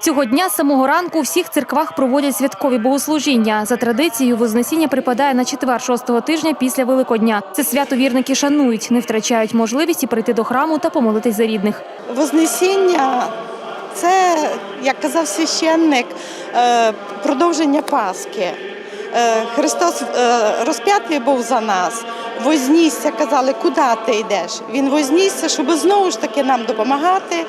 Цього дня з самого ранку у всіх церквах проводять святкові богослужіння. За традицією, Вознесіння припадає на четвер шостого тижня після Великодня. Це свято вірники шанують, не втрачають можливості прийти до храму та помолитись за рідних. Вознесіння це, як казав священник, е, продовження Пасхи. Е, Христос е, розп'ятий був за нас. Вознісся, казали, куди ти йдеш. Він вознісся, щоб знову ж таки нам допомагати,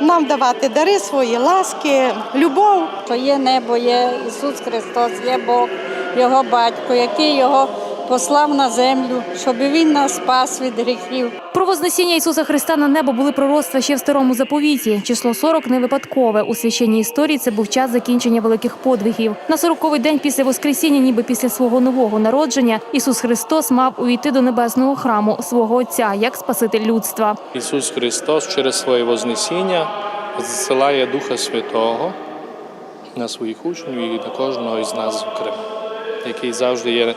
нам давати дари свої, ласки, любов. То є небо, є Ісус Христос, є Бог, Його батько, який його послав на землю, щоб він нас спас від гріхів. Про Вознесіння Ісуса Христа на небо були пророцтва ще в старому заповіті. Число 40 не випадкове. У священній історії це був час закінчення великих подвигів. На 40-й день після Воскресіння, ніби після свого нового народження, Ісус Христос мав увійти до небесного храму свого Отця як Спаситель людства. Ісус Христос через своє Вознесіння зсилає Духа Святого на своїх учнів і на кожного із нас, зокрема, який завжди є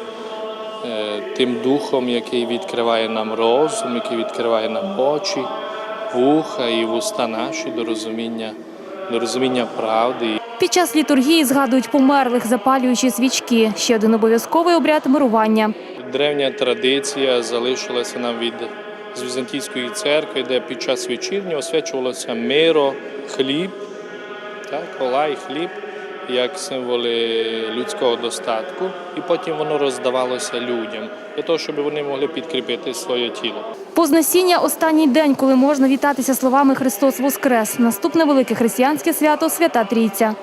тим духом, який відкриває нам розум, який відкриває нам очі, вуха і вуста наші до розуміння, до розуміння правди. Під час літургії згадують померлих, запалюючи свічки. Ще один обов'язковий обряд мирування. Древня традиція залишилася нам від з Візантійської церкви, де під час вечірні освячувалося миро, хліб, так, олай, хліб, як символи людського достатку, і потім воно роздавалося людям для того, щоб вони могли підкріпити своє тіло. Познесіння – останній день, коли можна вітатися словами «Христос Воскрес». Наступне велике християнське свято – Свята Трійця.